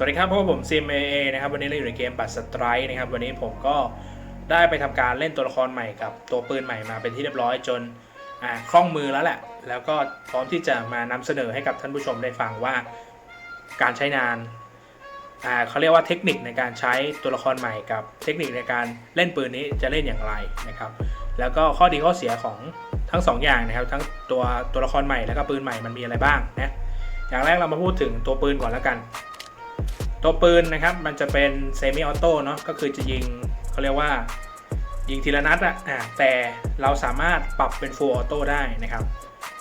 สวัสดีครับพวกผมซิมเอเอนะครับวันนี้เราอยู่ในเกมบัตรสไตร์นะครับวันนี้ผมก็ได้ไปทำการเล่นตัวละครใหม่กับตัวปืนใหม่มาเป็นที่เรียบร้อยจนคล่องมือแล้วแหละ แล้วก็พร้อมที่จะมานำเสนอให้กับท่านผู้ชมได้ฟังว่าการใช้งานเขาเรียกว่าเทคนิคในการใช้ตัวละครใหม่กับเทคนิคในการเล่นปืนนี้จะเล่นอย่างไรนะครับ แล้วก็ข้อดีข้อเสียของทั้งสองอย่างนะครับ ทั้งตัวตัวละครใหม่แล้วก็ปืนใหม่มันมีอะไรบ้างนะอย่างแรกเรามาพูดถึงตัวปืนก่อนแล้วกัน ตัวปืนนะครับมันจะเป็นเซมิออโต้เนาะก็คือจะยิงเขาเรียกว่ายิงทีละนัดอะอะแต่เราสามารถปรับเป็นฟูลออโต้ได้นะครับ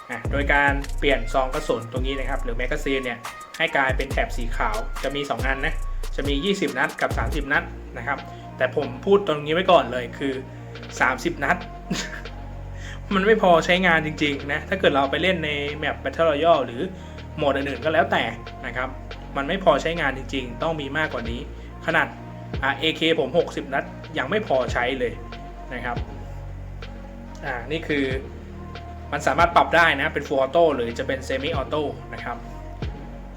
อะโดยการเปลี่ยนซองกระสุนตรงนี้นะครับ หรือแมกกาซีนเนี่ยให้กลายเป็นแถบสีขาวจะมี 2 อันนะจะมี 20 นัดกับ 30 นัดนะครับ แต่ผมพูดตรงนี้ไว้ก่อนเลยคือ 30 นัด มันไม่พอใช้งานจริง ๆ นะ ถ้าเกิดเราไปเล่นในแมป Battle Royale หรือโหมดอื่นๆก็แล้วแต่นะครับ มันไม่พอใช้งานจริง ๆ ต้องมีมากกว่านี้ ขนาดอ่า AK ผม 60 นัดยังไม่พอใช้เลยนะครับอ่านี่คือมันสามารถปรับได้นะเป็น Full Auto หรือจะเป็น Semi Auto นะครับ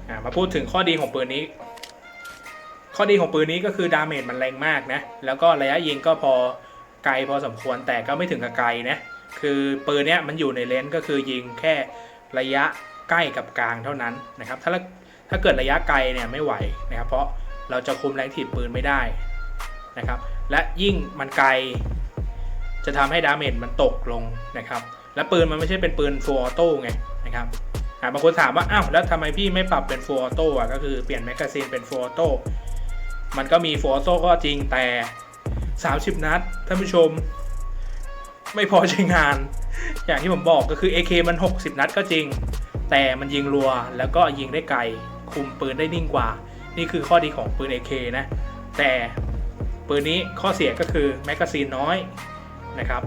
อ่ามาพูดถึงข้อดีของปืนนี้ ข้อดีของปืนนี้ก็คือดาเมจมันแรงมากนะ แล้วก็ระยะยิงก็พอไกลพอสมควรแต่ก็ไม่ถึงกับไกลนะคือปืนเนี้ยมันอยู่ในเลนส์ก็คือยิงแค่ระยะใกล้กับกลางเท่านั้นนะครับ ถ้า ถ้าเกิดระยะไกลเนี่ยไม่ไหวนะครับ เพราะเราจะคุมแรงถีบปืนไม่ได้นะครับ และยิ่งมันไกล จะทำให้ดาเมจมันตกลงนะครับ และปืนมันไม่ใช่เป็นปืนฟูลออโต้ไงนะครับบางคนถามว่า อ้าว แล้วทำไมพี่ไม่ปรับเป็นฟูลออโต้อะก็คือเปลี่ยนแมกกาซีนเป็นฟูลออโต้ มันก็มีฟูลออโต้ก็จริงแต่ 30 นัดท่านผู้ชม ไม่พอใช้งาน อย่างที่ผมบอกก็คือ AK มัน 60 นัดก็จริง แต่มันยิงรัวแล้วก็ยิงได้ไกล คุมปืนได้นิ่งกว่า นี่คือข้อดีของปืน AK นะ แต่ปืนนี้ข้อเสียก็คือแมกกาซีนน้อยนะครับ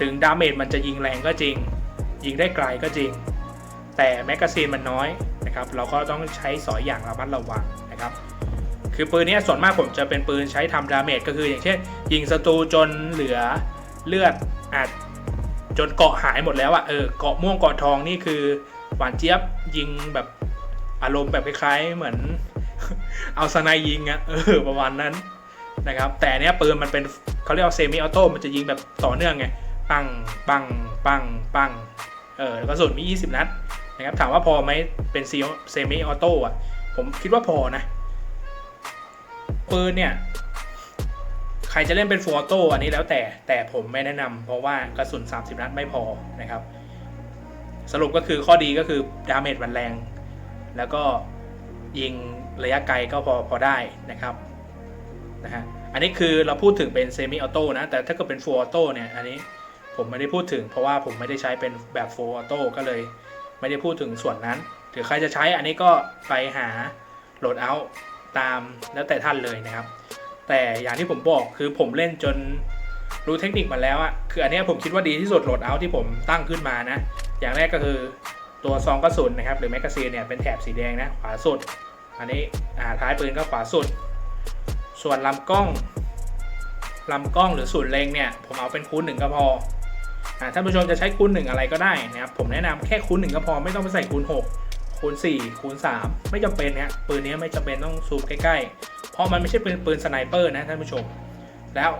ถึงดาเมจมันจะยิงแรงก็จริง ยิงได้ไกลก็จริง แต่แมกกาซีนมันน้อยนะครับ เราก็ต้องใช้สอยอย่างระมัดระวังนะครับ คือปืนนี้ส่วนมากผมจะเป็นปืนใช้ทำดาเมจก็คืออย่างเช่น ยิงศัตรูจนเหลือเลือดอาจจนเกาะหายหมดแล้วอะเออเกาะม่วงเกาะทองนี่คือหวานเจี๊ยบยิงแบบ อารมณ์แบบคล้ายๆเหมือนเอาสไนยิงอะเออประมาณนั้นนะครับ แต่เนี้ยปืนมันเป็นเขาเรียกว่าเซมิออโต้มันจะยิงแบบต่อเนื่องไง ปังปังปังปังเออกระสุนมี 20 นัดนะครับถามว่าพอไหมเป็นเซมิออโต้อะผมคิดว่าพอนะปืนเนี่ย ใครจะเล่นเป็นฟูออโต้อันนี้แล้วแต่แต่ผมไม่แนะนำเพราะว่ากระสุน 30 นัดไม่พอนะครับ สรุปก็คือข้อดีก็คือดาเมจมันแรง แล้วก็ยิงระยะไกลก็พอพอได้นะครับนะฮะอันนี้คือเราพูดถึงเป็นเซมิออโต้นะแต่ถ้าเกิดเป็นฟูลออโต้เนี่ยอันนี้ผมไม่ได้พูดถึง เพราะว่าผมไม่ได้ใช้เป็นแบบฟูลออโต้ก็เลย ไม่ได้พูดถึงส่วนนั้นหรือใครจะใช้อันนี้ก็ไปหาโหลดเอาตามแล้วแต่ท่านเลยนะครับ แต่อย่างที่ผมบอกคือผมเล่นจนรู้เทคนิคมาแล้วอะคืออันนี้ผมคิดว่าดีที่สุดโหลดเอาที่ผมตั้งขึ้นมานะ อย่างแรกก็คือ ตัวซองกระสุนนะครับหรือแมกกาซีนเนี่ยเป็นแถบสีแดงนะขวาสุด อันนี้อ่าท้ายปืนก็ขวาสุด ส่วนลำกล้องลำกล้องหรือศูนย์เล็งเนี่ยผมเอาเป็นคูณหนึ่งก็พออ่าท่านผู้ชมจะใช้คูณหนึ่งอะไรก็ได้นะครับผมแนะนำแค่คูณหนึ่งก็พอไม่ต้องไปใส่คูณหกคูณสี่คูณสามไม่จำเป็นเนี่ยปืนนี้ไม่จำเป็นต้องซูมใกล้ๆ เพราะมันไม่ใช่ปืนปืนสไนเปอร์นะท่านผู้ชม แล้ว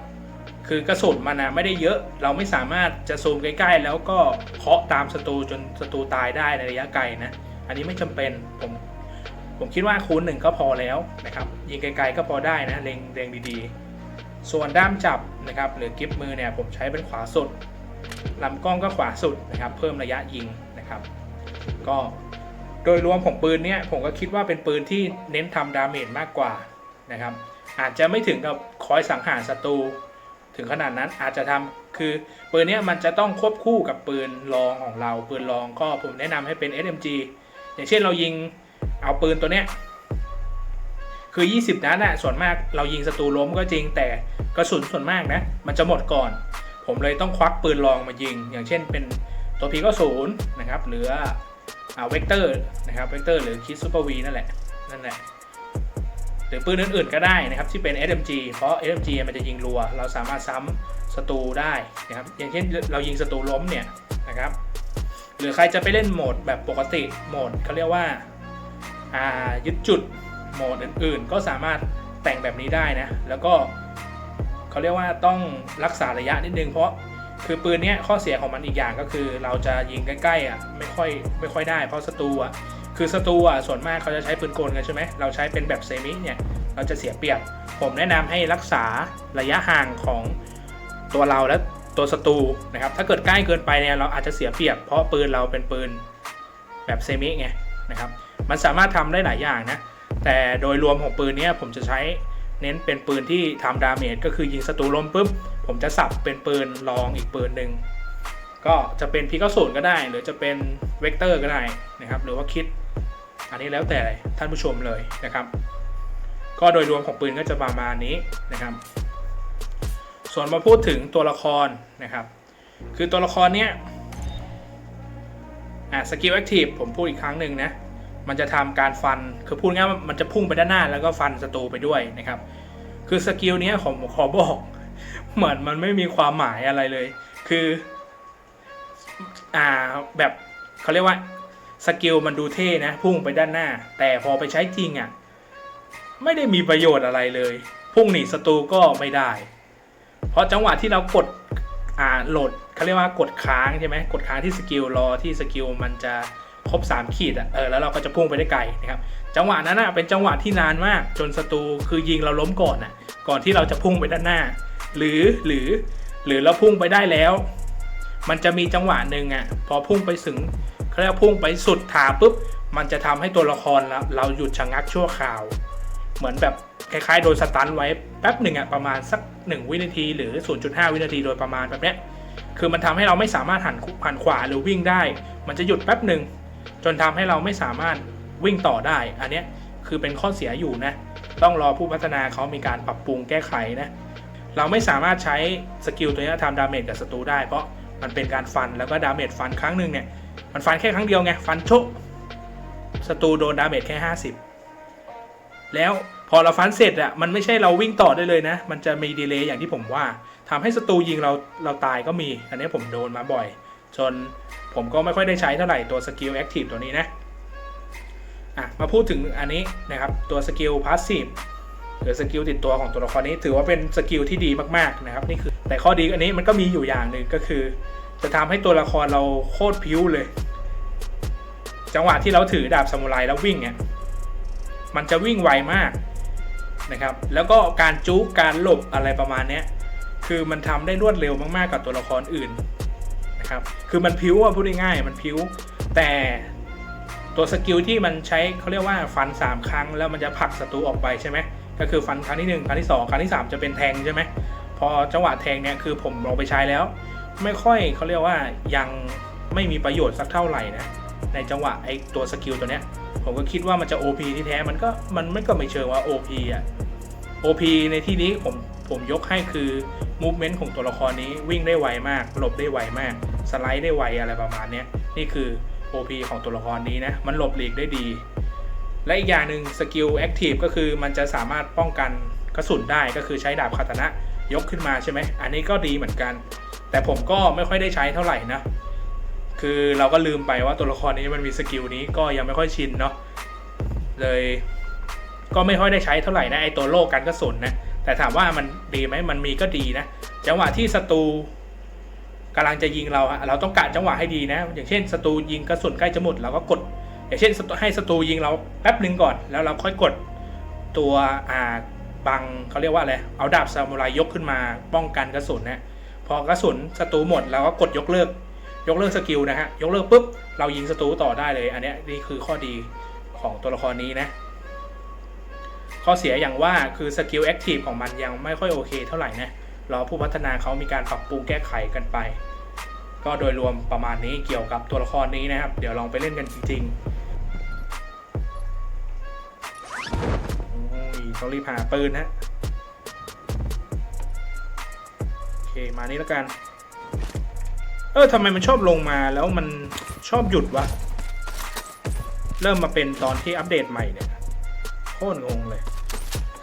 คือกระสุนมันนะไม่ได้เยอะ เราไม่สามารถจะซูมใกล้ ๆ แล้วก็เคาะตามศัตรูจนศัตรูตายได้ในระยะไกลนะ อันนี้ไม่จำเป็นผมผมคิดว่าคูณหนึ่งก็พอแล้วนะครับ ยิงไกลๆก็พอได้นะเล็งเล็งดีๆ ส่วนด้ามจับนะครับหรือกิฟมือเนี่ยผมใช้เป็นขวาสุดลำกล้องก็ขวาสุดนะครับ เพิ่มระยะยิงนะครับ ก็โดยรวมของปืนเนี่ยผมก็คิดว่าเป็นปืนที่เน้นทำดาเมจมากกว่านะครับ อาจจะไม่ถึงกับคอยสังหารศัตรู ถึงขนาดนั้นอาจจะทำคือปืนนี้มันจะต้องควบคู่กับปืนรองของเรา ปืนรองก็ผมแนะนำให้เป็น SMG อย่างเช่นเรายิงเอาปืนตัวเนี้ยคือ 20 นัดอะส่วนมากเรายิงศัตรูล้มก็จริงแต่กระสุนส่วนมากนะ มันจะหมดก่อน ผมเลยต้องควักปืนรองมายิง อย่างเช่นเป็นตัวพีก็ศูนย์นะครับหรืออาเวกเตอร์นะครับเวกเตอร์หรือคิดซูเปอร์วีนั่นแหละนั่นแหละ รือปืนอื่นๆก็ได้นะครับที่เป็น SMG เพราะ SMG มันจะยิงรัว เราสามารถซ้ำศัตรูได้นะครับอย่างเช่นเรายิงศัตรูล้มเนี่ยนะครับหรือใครจะไปเล่นโหมดแบบปกติโหมดเขาเรียกว่าายึดจุดโหมดอื่นๆ ก็สามารถแต่งแบบนี้ได้นะแล้วก็เขาเรียกว่าต้องรักษาระยะนิดนึงเพราะคือปืนเนี้ยข้อเสียของมันอีกอย่างก็คือ เราจะยิงใกล้ๆอะไม่ค่อยไม่ค่อยได้เพราะศัตรูอะ คือศัตรูอะส่วนมากเขาจะใช้ปืนกลกันใช่ไหมเราใช้เป็นแบบเซมิเนี่ยเราจะเสียเปรียบ ผมแนะนำให้รักษาระยะห่างของตัวเราและตัวศัตรูนะครับ ถ้าเกิดใกล้เกินไปเนี่ยเราอาจจะเสียเปรียบ เพราะปืนเราเป็นปืนแบบเซมิไงนะครับ มันสามารถทำได้หลายอย่างนะ แต่โดยรวมของปืนเนี้ยผมจะใช้เน้นเป็นปืนที่ทำดาเมจก็คือยิงศัตรูล้มปุ๊บผมจะสับเป็นปืนรองอีกปืนหนึ่งก็จะเป็นพีกศูนก็ได้ หรือจะเป็นเวกเตอร์ก็ได้นะครับ หรือว่าคิด อันนี้แล้วแต่ท่านผู้ชมเลยนะครับ ก็โดยรวมของปืนก็จะประมาณนี้นะครับ ส่วนมาพูดถึงตัวละครนะครับ คือตัวละครเนี้ยอะสกิลแอคทีฟผมพูดอีกครั้งหนึ่งนะมันจะทำการฟัน คือพูดง่ายมันจะพุ่งไปด้านหน้าแล้วก็ฟันศัตรูไปด้วยนะครับ คือสกิลเนี้ยผมขอบอก เหมือนมันไม่มีความหมายอะไรเลย คือ อ่า แบบเขาเรียกว่า สกิลมันดูเท่นะ พุ่งไปด้านหน้า แต่พอไปใช้จริงอะ่ะ ไม่ได้มีประโยชน์อะไรเลย พุ่งหนีศัตรูก็ไม่ได้ เพราะจังหวะที่เรากดอ่าโหลดเขาเรียกว่ากดค้างใช่ไหมกดค้างที่สกิลรอที่สกิลมันจะครบ 3 ขีดอะเออแล้วเราก็จะพุ่งไปได้ไกลนะครับจังหวะนั้นอะเป็นจังหวะที่นานมาก จนศัตรูคือยิงเราล้มก่อนอะก่อนที่เราจะพุ่งไปด้านหน้า หรือหรือหรือเราพุ่งไปได้แล้ว มันจะมีจังหวะหนึ่งอะพอพุ่งไปถึงเขาเรียกว่พุ่งไปสุดฐานปุ๊บ มันจะทำให้ตัวละครเราเราหยุดชะงักชั่วคราว เหมือนแบบคล้ายๆโดนสตันไว้แป๊บหนึ่งอะประมาณสัก 1 วินาทีหรือ 0.5 วินาทีโดยประมาณแบบเนี้ยคือมันทำให้เราไม่สามารถหันหันขวาหรือวิ่งได้ มันจะหยุดแป๊บหนึ่งจนทำให้เราไม่สามารถวิ่งต่อได้ อันเนี้ยคือเป็นข้อเสียอยู่นะ ต้องรอผู้พัฒนาเขามีการปรับปรุงแก้ไขนะ เราไม่สามารถใช้สกิลตัวนี้ทำดาเมจกับศัตรูได้เพราะ มันเป็นการฟันแล้วก็ดาเมจฟันครั้งหนึ่งเนี่ย มันฟันแค่ครั้งเดียวไง ฟันโชกศัตรูโดนดาเมจแค่ 50 แล้วพอเราฟันเสร็จอะมันไม่ใช่เราวิ่งต่อได้เลยนะ มันจะมีดีเลย์อย่างที่ผมว่าทำให้ศัตรูยิงเราเราตายก็มี อันนี้ผมโดนมาบ่อย จนผมก็ไม่ค่อยได้ใช้เท่าไหร่ตัวสกิลแอคทีฟตัวนี้นะอะมาพูดถึงอันนี้นะครับตัวสกิลพาสซีฟหรือสกิลติดตัวของตัวละครนี้ถือว่าเป็นสกิลที่ดีมากๆนะครับนี่คือ แต่ข้อดีอันนี้มันก็มีอยู่อย่างหนึ่งก็คือ จะทำให้ตัวละครเราโคตรพิ้วเลย จังหวะที่เราถือดาบซามูไรแล้ววิ่งเนี่ยมันจะวิ่งไวมากนะครับ แล้วก็การจุกการหลบอะไรประมาณเนี้ยคือมันทำได้รวดเร็วมากๆกับตัวละครอื่นนะครับ คือมันพิ้วอะพูดง่ายๆมันพิ้ว แต่ตัวสกิลที่มันใช้เขาเรียกว่าฟัน 3 ครั้งแล้วมันจะผลักศัตรูออกไปใช่ไหมก็คือฟันครั้งที่ 1 ครั้งที่ 2 ครั้งที่ 3 จะเป็นแทงใช่ไหม พอจังหวะแทงเนี่ยคือผมลองไปใช้แล้ว ไม่ค่อยเขาเรียกว่ายังไม่มีประโยชน์สักเท่าไหร่นะในจังหวะไอตัวสกิลตัวเนี้ยผมก็คิดว่ามันจะ OP ที่แท้มันก็มันไม่ก็ไม่เชิงว่า OP อะ OP ในที่นี้ผมผมยกให้คือ movement ของตัวละครนี้วิ่งได้ไวมากหลบได้ไวมาก สไลด์ได้ไวอะไรประมาณนี้นี่คือ OP ของตัวละครนี้นะ มันหลบหลีกได้ดี และอีกอย่างหนึ่งสกิล Active ก็คือมันจะสามารถป้องกันกระสุนได้ก็คือใช้ดาบคาตานะ ยกขึ้นมาใช่ไหม อันนี้ก็ดีเหมือนกัน แต่ผมก็ไม่ค่อยได้ใช้เท่าไหร่นะ คือเราก็ลืมไปว่าตัวละครนี้มันมีสกิลนี้ก็ยังไม่ค่อยชินเนาะ เลย ก็ไม่ค่อยได้ใช้เท่าไหร่นะไอตัวโลกกันกระสุนนะ แต่ถามว่ามันดีไหมมันมีก็ดีนะ จังหวะที่ศัตรูกำลังจะยิงเราอะเราต้องกะจังหวะให้ดีนะ อย่างเช่นศัตรูยิงกระสุนใกล้จะหมดเราก็กด อย่างเช่นให้ศัตรูยิงเราแป๊บหนึ่งก่อน แล้วเราค่อยกดตัวอ่า บังเขาเรียกว่าอะไรเอาดาบซามูไรยกขึ้นมาป้องกันกระสุนนะพอกระสุนศัตรูหมดเราก็กดยกเลิก ยกเลิกสกิลนะฮะยกเลิกปุ๊บเรายิงศัตรูต่อได้เลย อันนี้นี่คือข้อดีของตัวละครนี้นะข้อเสียอย่างว่าคือสกิลแอคทีฟของมันยังไม่ค่อยโอเคเท่าไหร่นะรอผู้พัฒนาเขามีการปรับปรุงแก้ไขกันไป ก็โดยรวมประมาณนี้เกี่ยวกับตัวละครนี้นะครับ เดี๋ยวลองไปเล่นกันจริงๆ โอ้ยต้องรีบหาปืนนะโอเคมานี้แล้วกัน เออทำไมมันชอบลงมาแล้วมันชอบหยุดวะ เริ่มมาเป็นตอนที่อัปเดตใหม่เนี่ยโคตรงงเลย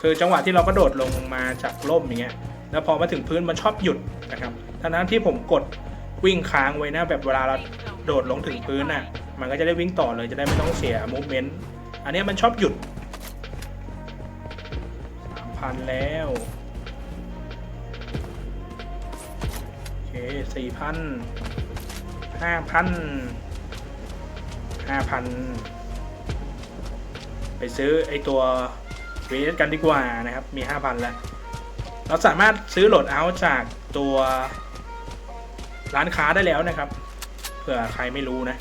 คือจังหวะที่เรากระโดดลงมาจากร่มอย่างเงี้ยแล้วพอมาถึงพื้นมันชอบหยุดนะครับทั้งนั้นที่ผมกดวิ่งค้างไว้นะแบบเวลาเราโดดลงถึงพื้นน่ะ มันก็จะได้วิ่งต่อเลยจะได้ไม่ต้องเสียมูฟเมนต์ อันนี้มันชอบหยุด พันแล้วโอเคสี่พันห้าพันห้าพันไปซื้อไอตัวเวสกันดีกว่านะครับ มีห้าพันแล้ว เราสามารถซื้อโหลดเอาจากตัวร้านค้าได้แล้วนะครับ เผื่อใครไม่รู้นะ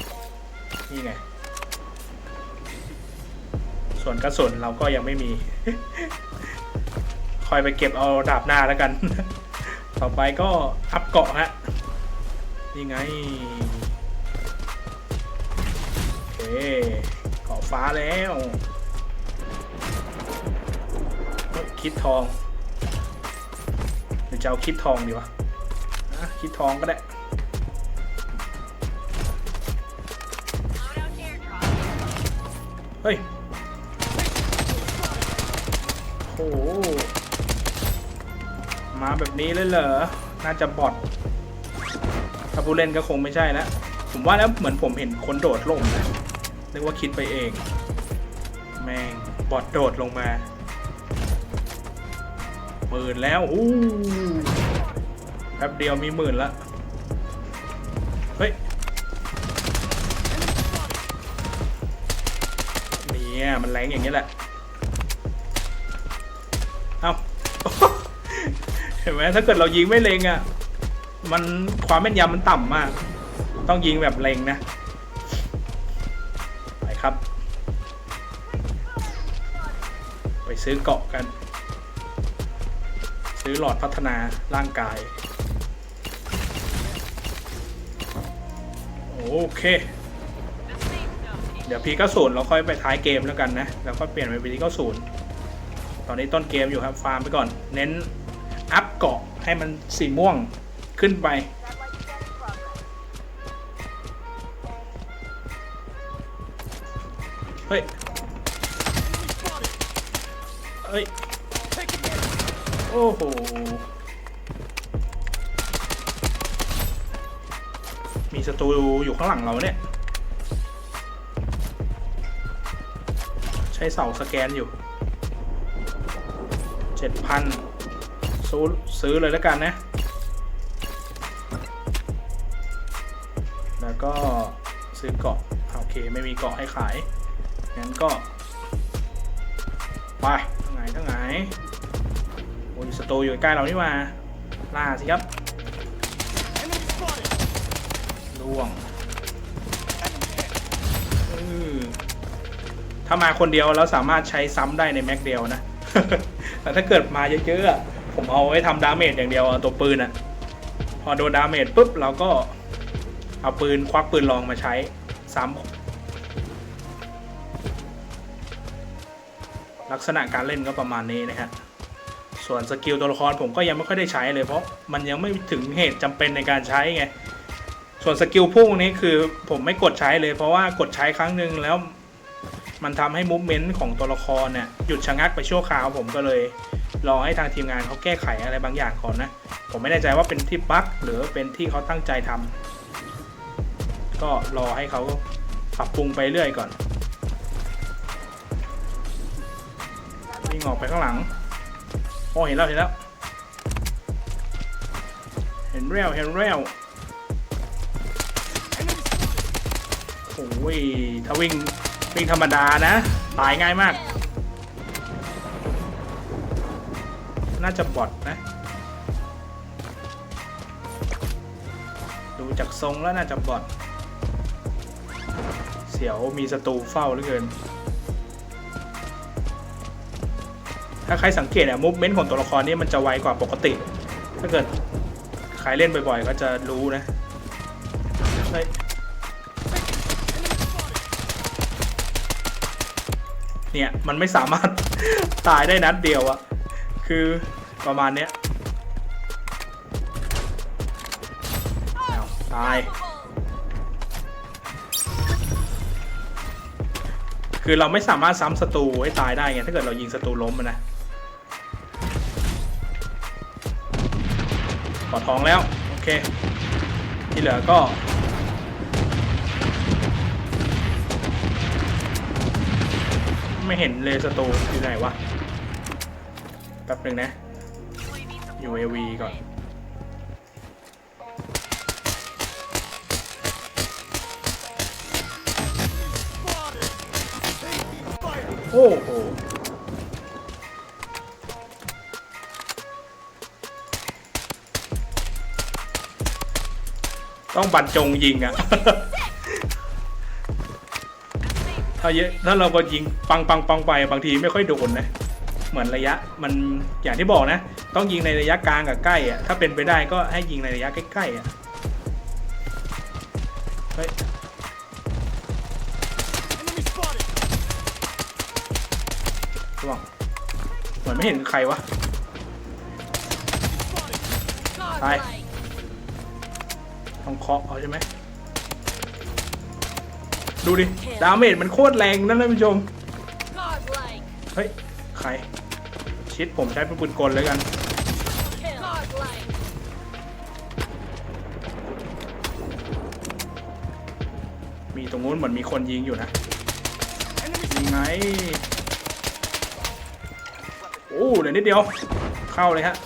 นี่ไง ส่วนกระสุนเราก็ยังไม่มี คอยไปเก็บเอาดาบหน้าแล้วกัน ต่อไปก็อัพเกาะฮะนี่ไงโอเคเกาะฟ้าแล้วคิดทองหรือจะเอาคิดทองดีวะคิดทองก็ได้เฮ้ย โอ้โห มาแบบนี้เลยเหรอ น่าจะบอทถ้าผู้เล่นก็คงไม่ใช่แล้ว ผมว่าแล้วเหมือนผมเห็นคนโดดลงนะนึกว่าคิดไปเอง แม่งบอทโดดลงมาหมื่นแล้วอู้แป๊บเดียวมีหมื่นละ เฮ้ย เนี่ย มันแรงอย่างนี้แหละ เห็นไหมถ้าเกิดเรายิงไม่เล็งอะ มันความแม่นยำมันต่ำมาก ต้องยิงแบบเล็งนะ ไปครับ ไปซื้อเกาะกัน ซื้อหลอดพัฒนาร่างกาย โอเค เดี๋ยวพีก็ศูนย์เราค่อยไปท้ายเกมแล้วกันนะ แล้วก็เปลี่ยนไปพีก็ศูนย์ตอนนี้ต้นเกมอยู่ครับ ฟาร์มไปก่อน เน้น อัพเกาะให้มันสีม่วงขึ้นไป เฮ้ย เฮ้ย โอ้โห มีศัตรูอยู่ข้างหลังเราเนี่ย ใช้เสาสแกนอยู่เจ็ดพัน ซื้อซื้อเลยแล้วกันนะ แล้วก็ซื้อเกาะโอเคไม่มีเกาะให้ขาย งั้นก็ ไปทั้งไหนทั้งไหนโอ้ยสตูอยู่ใกล้เรานี่มาล่าสิครับล่วงถ้ามาคนเดียวแล้วสามารถใช้ซ้ำได้ในแม็กเดียวนะ แต่ถ้าเกิดมาเยอะๆอะ ผมเอาไว้ทำดาเมจอย่างเดียวอะตัวปืนอะพอโดนดาเมจปุ๊บเราก็เอาปืนควักปืนลองมาใช้ซ้ำลักษณะการเล่นก็ประมาณนี้นะฮะส่วนสกิลตัวละครผมก็ยังไม่ค่อยได้ใช้เลยเพราะมันยังไม่ถึงเหตุจำเป็นในการใช้ไงส่วนสกิลพุ่งนี้คือผมไม่กดใช้เลยเพราะว่ากดใช้ครั้งหนึ่งแล้ว มันทำให้มูฟเมนต์ของตัวละครเนี่ยหยุดชะงักไปชั่วคราวผมก็เลยรอให้ทางทีมงานเขาแก้ไขอะไรบางอย่างก่อนนะ ผมไม่แน่ใจว่าเป็นที่บั๊กหรือเป็นที่เขาตั้งใจทำก็รอให้เขาปรับปรุงไปเรื่อยก่อนวิ่งออกไปข้างหลังโอ้เห็นแล้วเห็นแล้ว เห็นแล้วเห็นแล้วโอ้ยถ้าวิ่ง วิ่งธรรมดานะ ตายง่ายมาก น่าจะบอทนะ ดูจากทรงแล้วน่าจะบอทเสียวมีศัตรูเฝ้าเหลือเกิน ถ้าใครสังเกตอะมูฟเมนต์ของตัวละครนี่มันจะไวกว่าปกติ ถ้าเกิดใครเล่นบ่อยๆ ก็จะรู้นะ เนี่ย มันไม่สามารถ ตายได้นัดเดียวอะคือประมาณเนี้ยตาย คือเราไม่สามารถซ้ำศัตรูให้ตายได้ไงถ้าเกิดเรายิงศัตรูล้มนนะปอดท้องแล้ว โอเค ที่เหลือก็ ไม่เห็นเลยศัตอยู่ไหนวะ แป๊บหนึ่งนะ UAV ก่อน โอ้โหต้องบรรจงยิงอะ ถ้าเยอะถ้าเราก็ยิงปังปังปังไปบางทีไม่ค่อยโดนนะเหมือนระยะมันอย่างที่บอกนะ ต้องยิงในระยะกลางกับใกล้อะถ้าเป็นไปได้ก็ให้ยิงในระยะใกล้ๆอะเฮ้ยระวังเหมือนไม่เห็นใครวะ Hi. ต้องเคาะเอาใช่ไหม ดูดิ ดาเมจมันโคตรแรงนั่นท่านผู้ชม เฮ้ย ใคร ชิดผมใช้เป็นปืนกลเลยกัน มีตรงนู้นเหมือนมีคนยิงอยู่นะ ยิงไง โอ้เดี๋ยวนิดเดียว เข้าเลยฮะ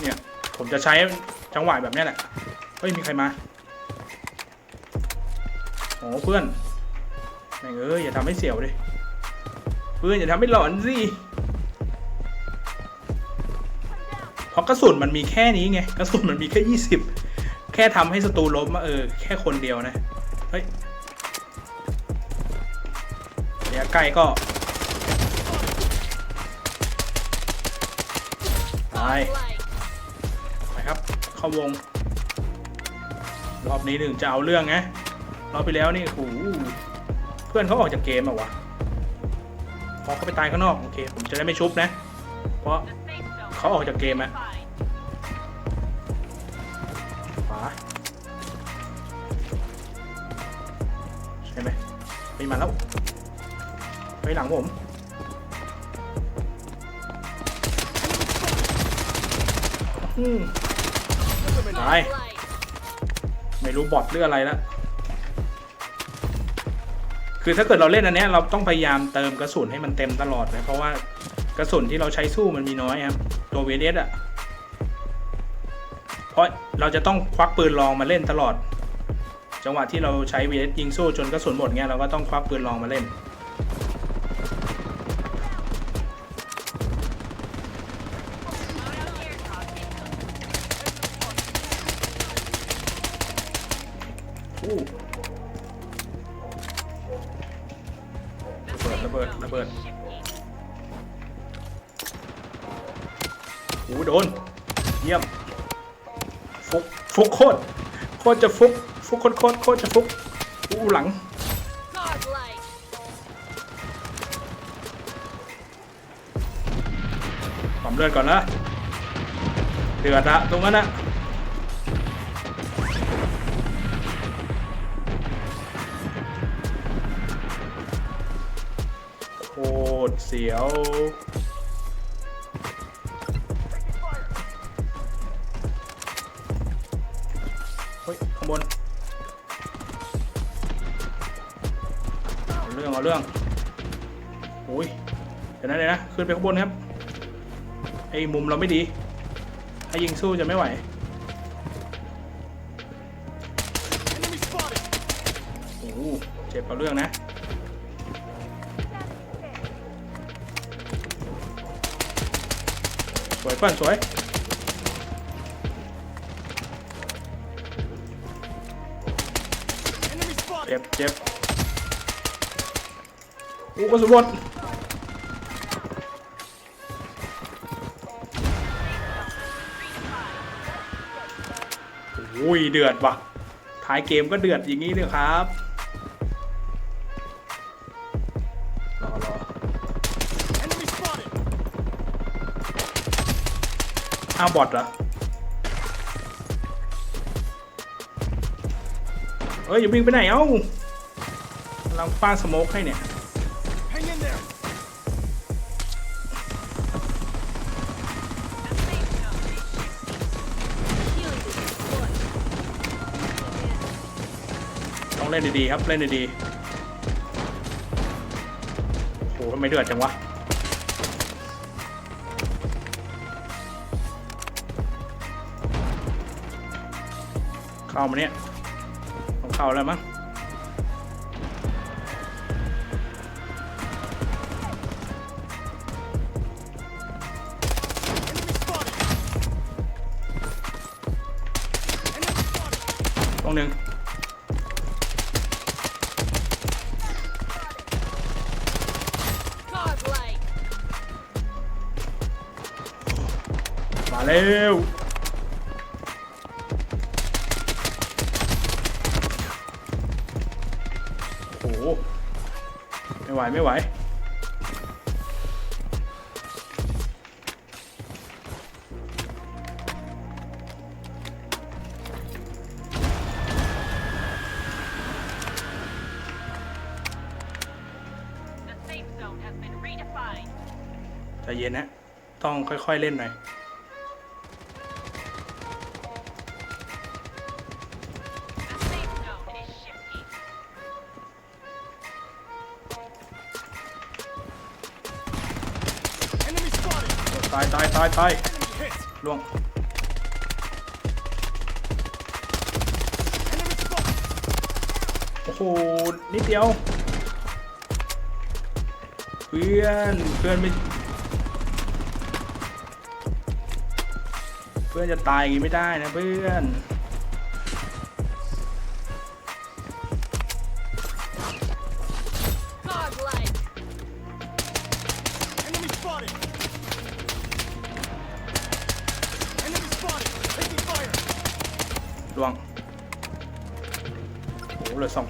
เนี่ยผมจะใช้ จังหวะแบบนี้แหละ เฮ้ย มีใครมาโอ้เพื่อนแม่งเอ้ยอย่าทำให้เสียวดิ เพื่อนอย่าทำให้หลอนสิ เพราะกระสุนมันมีแค่นี้ไง กระสุนมันมีแค่ยี่สิบ แค่ทำให้ศัตรูล้มเออ แค่คนเดียวนะ เฮ้ยระยะใกล้ก็ตาย เข้าวง รอบนี้หนึ่งจะเอาเรื่องไงรอบไปแล้วนี่โอ้โหเพื่อนเขาออกจากเกมอะวะพอเขาไปตายข้างนอกโอเคผมจะได้ไม่ชุบนะ เพราะเขาออกจากเกมอะขวาใช่ไหมไปมาแล้วไปหลังผมอืม Hi. Godlike. ไม่รู้บอทหรืออะไรแล้วคือถ้าเกิดเราเล่นอันเนี้ยเราต้องพยายามเติมกระสุนให้มันเต็มตลอดเลยเพราะว่ากระสุนที่เราใช้สู้มันมีน้อยครับตัวเวเดสอะเพราะเราจะต้องควักปืนลองมาเล่นตลอด จังหวะที่เราใช้เวเดสยิงสู้จนกระสุนหมดเงี้ยเราก็ต้องควักปืนลองมาเล่น โอ้โดน เยี่ยม ฟุก ฟุกโคตร โคตรจะฟุก ฟุกโคตรโคตรโคตรจะฟุกอู้หลัง ปั๊มเลือดก่อนนะเดือดอะตรงนั้นนะโคตรเสียว ขึ้นไปข้างบนครับ ไอ้มุมเราไม่ดี ถ้ายิงสู้จะไม่ไหว โอ้เจ็บเอาเรื่องนะ สวยเปิ้ลสวยเจ็บเจ็บโอ้กระสุนหมด อ้ยเดือดว่ะท้ายเกมก็เดือดอย่างนี้เลยครับรอรออ้าวบอทเหรอเอ้ยอย่าวิ่งไปไหนเอ้ากำลังฟาดสโมกให้เนี่ย ล่นดีๆครับเล่นดีๆโอ้โหทำไมเดือดจังวะเข้ามาเนี่ยต้องเข้าแล้วมั้ง มาเร็วโอ้โหไม่ไหวไม่ไหว The safe zone has been redefined. ใจเย็นนะ ต้องค่อยๆเล่นหน่อยายตายตายตายล่วงโอ้โหนิดเดียว เพื่อนเพื่อนไม่เพื่อนจะตายอย่างงี้ไม่ได้นะเพื่อน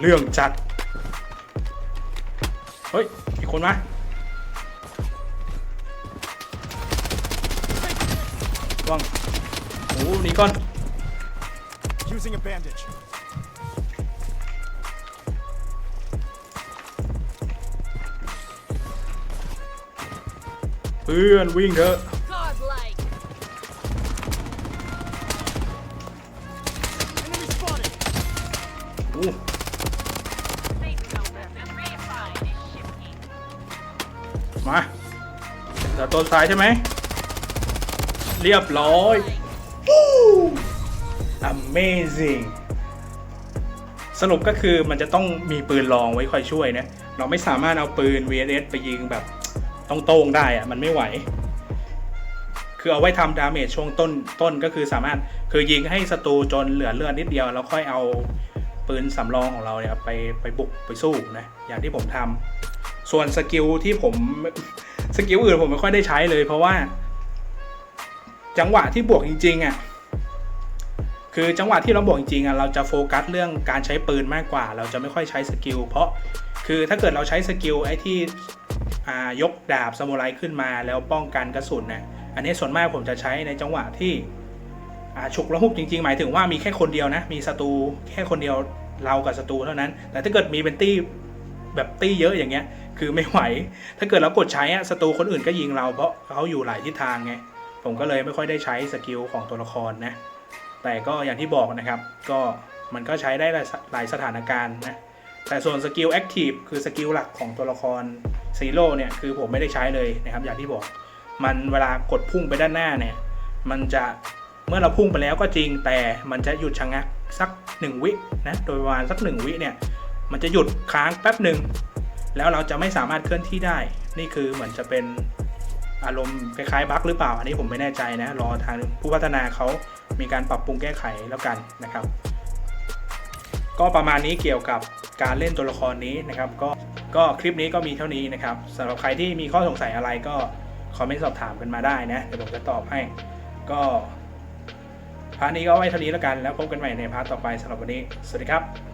เอาเรื่องจัด เฮ้ย อีกคนมาว่างโอ้หนีก่อน Using a bandage. เพื่อนวิ่งเถอะ เดี๋ยวตัวซ้ายใช่ไหม เรียบร้อย Amazing สรุปก็คือมันจะต้องมีปืนรองไว้คอยช่วยนะ เราไม่สามารถเอาปืน VSS ไปยิงแบบต้องโต้งๆได้อะมันไม่ไหว คือเอาไว้ทำดาเมจช่วงต้นต้นก็คือสามารถคือยิงให้ศัตรูจนเหลือเลือดนิดเดียว แล้วค่อยเอาปืนสำรองของเราเนี่ยไปไปบุกไปสู้นะอย่างที่ผมทำส่วนสกิลที่ผม กิลอื่นผมไม่ค่อยได้ใช้เลย เพราะว่า จังหวะที่บวกจริง ๆอะคือจังหวะที่เราบวกจริงๆอะเราจะโฟกัสเรื่องการใช้ปืนมากกว่า เราจะไม่ค่อยใช้สกิลเพราะคือถ้าเกิดเราใช้สกิลไอ้ที่ยกดาบซามูไรขึ้นมาแล้วป้องกันกระสุนเนี่ยอันนี้ส่วนมากผมจะใช้ในจังหวะที่ฉุกละหุกจริงๆ หมายถึงว่ามีแค่คนเดียวนะ มีศัตรูแค่คนเดียวเรากับศัตรูเท่านั้น แต่ถ้าเกิดมีเป็นตี้แบบตี้เยอะอย่างเงี้ย คือไม่ไหว ถ้าเกิดเรากดใช้อะศัตรูคนอื่นก็ยิงเราเพราะเขาอยู่หลายทิศทางไง ผมก็เลยไม่ค่อยได้ใช้สกิลของตัวละครนะ แต่ก็อย่างที่บอกนะครับ ก็มันก็ใช้ได้หลายสถานการณ์นะ แต่ส่วนสกิลแอคทีฟคือสกิลหลักของตัวละครซีโร่เนี่ยคือผมไม่ได้ใช้เลยนะครับ อย่างที่บอก มันเวลากดพุ่งไปด้านหน้าเนี่ย มันจะเมื่อเราพุ่งไปแล้วก็จริง แต่มันจะหยุดชะงักสักหนึ่งวินะ โดยประมาณสักหนึ่งวิเนี่ย มันจะหยุดค้างแป๊บหนึ่ง แล้วเราจะไม่สามารถเคลื่อนที่ได้ นี่คือเหมือนจะเป็นอารมณ์คล้ายๆบั๊กหรือเปล่า อันนี้ผมไม่แน่ใจนะ รอทางผู้พัฒนาเขามีการปรับปรุงแก้ไขแล้วกันนะครับ ก็ประมาณนี้เกี่ยวกับการเล่นตัวละครนี้นะครับ ก็ก็คลิปนี้ก็มีเท่านี้นะครับสำหรับใครที่มีข้อสงสัยอะไรก็คอมเมนต์สอบถามกันมาได้นะเดี๋ยวผมจะตอบให้ ก็พาร์ทนี้ก็ไว้เท่านี้แล้วกันแล้วพบกันใหม่ในพาร์ทต่อไปสำหรับวันนี้ สวัสดีครับ